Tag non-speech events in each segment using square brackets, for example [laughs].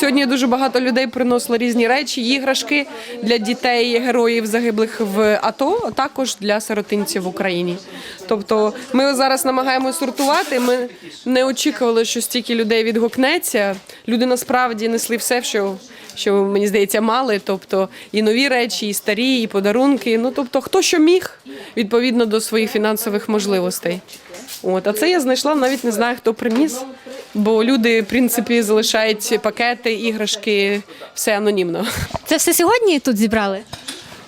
Сьогодні дуже багато людей приносило різні речі, іграшки для дітей, героїв загиблих в АТО, а також для сиротинців в Україні. Тобто, ми зараз намагаємося сортувати. Ми не очікували, що стільки людей відгукнеться. Люди насправді несли все, що. Що мені здається, мали, тобто і нові речі, і старі, і подарунки. Ну тобто, хто що міг відповідно до своїх фінансових можливостей. От, а це я знайшла, навіть не знаю, хто приніс. Бо люди, в принципі, залишають пакети, іграшки, все анонімно. Це все сьогодні тут зібрали?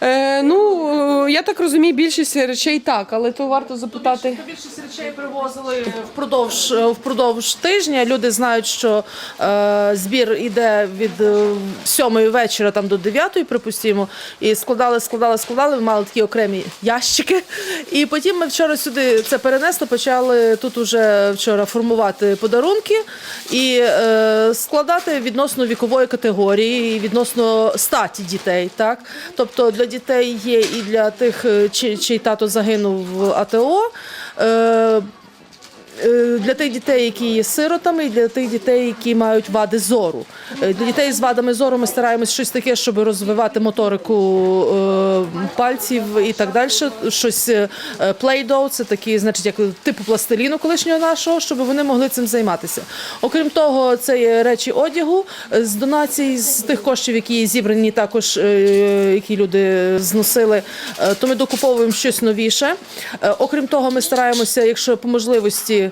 Е, ну, я так розумію, більшість речей так, але то варто запитати. Більшість речей привозили впродовж е, впродовж тижня. Люди знають, що е, збір іде від е, сьомої вечора там до дев'ятої, припустимо, і складали, складали, складали. Ми мали такі окремі ящики. І потім ми вчора сюди це перенесли, почали тут уже вчора формувати подарунки і е, складати відносно вікової категорії, відносно статі дітей. Так, тобто для дітей є і для тих, е, чий, чий тато загинув в АТО. Е, Для тих дітей, які є сиротами, і для тих дітей, які мають вади зору. Е, Для дітей з вадами зору ми стараємось щось таке, щоб розвивати моторику е, пальців і так далі. Щось play-doh, це такі, значить, як типу пластиліну колишнього нашого, щоб вони могли цим займатися. Окрім того, це є речі одягу з донацій, з тих коштів, які зібрані також, які люди зносили, то ми докуповуємо щось новіше. Окрім того, ми стараємося, якщо по можливості.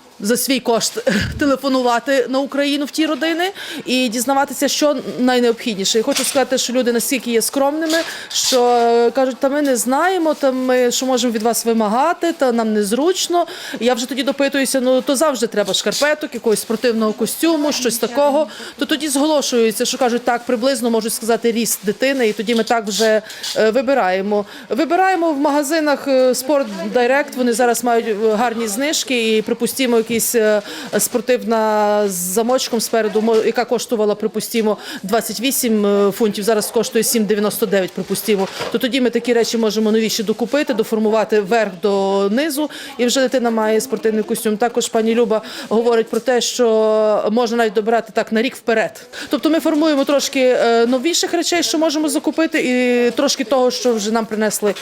За свій кошт [laughs] телефонувати на Україну в ті родини і дізнаватися, що найнеобхідніше. І хочу сказати, що люди настільки є скромними, що е, кажуть, та ми не знаємо, та ми що можемо від вас вимагати, та нам незручно. Я вже тоді допитуюся, ну то завжди треба шкарпеток, якогось спортивного костюму, щось такого. То тоді зголошуються, що кажуть, так приблизно можуть сказати ріст дитини, і тоді ми так вже е, вибираємо. Вибираємо в магазинах е, Спорт Директ. Вони зараз мають е, гарні знижки, і припустимо, якийсь е, спортивна з замочком спереду, яка коштувала, припустимо, 28 е, фунтів. Зараз коштує 7,99, припустимо. То тоді ми такі речі можемо новіші докупити, доформувати вверх до низу, і вже дитина має спортивний костюм. Також пані Люба говорить про те, що можна навіть добирати так на рік вперед. Тобто ми формуємо трошки е, новіших речей, що можемо закупити, і трошки того, що вже нам принесли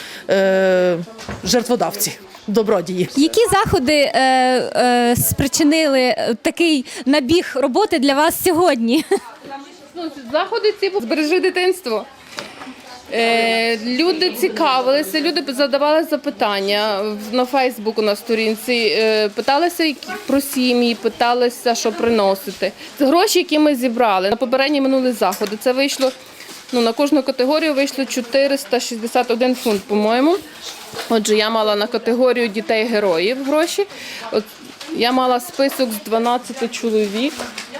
жертводавці, добродії. Які заходи е, е, спричинили е, такий набіг роботи для вас сьогодні? Ну, заходи ці збережи дитинство. Е, люди цікавилися, люди задавали запитання на Фейсбуку на сторінці, е, питалися про сім'ї, питалися, що приносити. Це гроші, які ми зібрали на попередні минулі заходи. Це вийшло ну, на кожну категорію вийшло 461 фунт, по-моєму. Отже, я мала на категорію дітей-героїв гроші. От я мала список з 12 чоловік,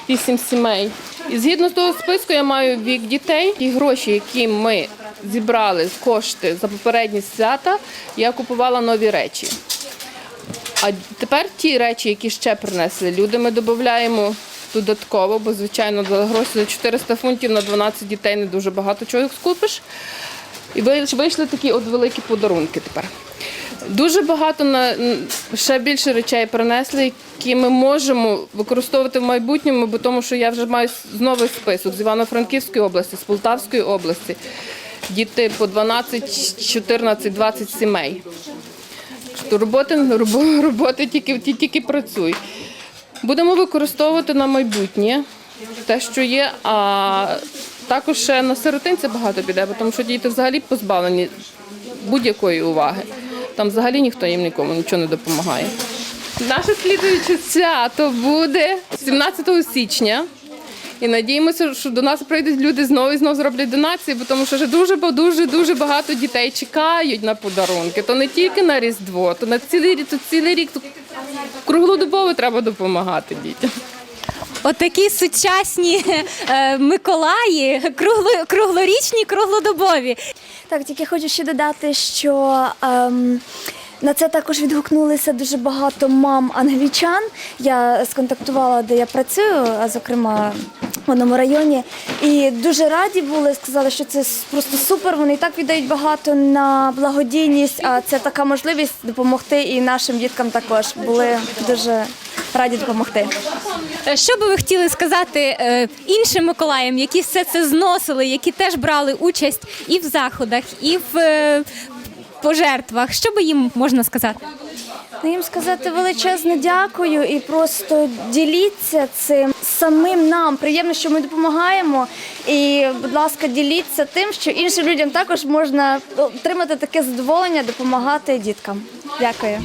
8 сімей. І згідно з того списку я маю вік дітей. І гроші, які ми зібрали з кошти за попередні свята, я купувала нові речі. А тепер ті речі, які ще принесли люди, ми додаємо додатково, бо звичайно за гроші за 400 фунтів на 12 дітей не дуже багато чого скупиш. І вийшли такі от великі подарунки тепер. Дуже багато на ще більше речей принесли, які ми можемо використовувати в майбутньому, бо тому що я вже маю новий список з Івано-Франківської області, з Полтавської області. Діти по 12, 14, 20 сімей. Роботи, робо- [laughs] роботи тільки, ті- тільки працюй. Будемо використовувати на майбутнє те, що є, а також ще на сиротинця багато піде, тому що діти взагалі позбавлені будь-якої уваги. Там взагалі ніхто їм нікому нічого не допомагає. Наше слідуюче свято буде 17 січня. І надіємося, що до нас прийдуть люди знову і знову зроблять донації, бо тому що вже дуже дуже дуже багато дітей чекають на подарунки. То не тільки на Різдво, то на цілий рік, то цілий рік то круглодобово треба допомагати дітям. Отакі сучасні е, Миколаї, кругло, круглорічні, круглодобові. Так, тільки хочу ще додати, що ем, на це також відгукнулися дуже багато мам англічан. Я сконтактувала, де я працюю, а зокрема в одному районі. І дуже раді були, сказали, що це просто супер. Вони і так віддають багато на благодійність, а це така можливість допомогти і нашим діткам також. Були дуже раді допомогти. Е, Що би ви хотіли сказати е, іншим Миколаям, які все це зносили, які теж брали участь і в заходах, і в е, пожертвах? Що би їм можна сказати? Ну, їм сказати величезне дякую і просто діліться цим самим нам. Приємно, що ми допомагаємо. І, будь ласка, діліться тим, що іншим людям також можна отримати таке задоволення, допомагати діткам. Дякую.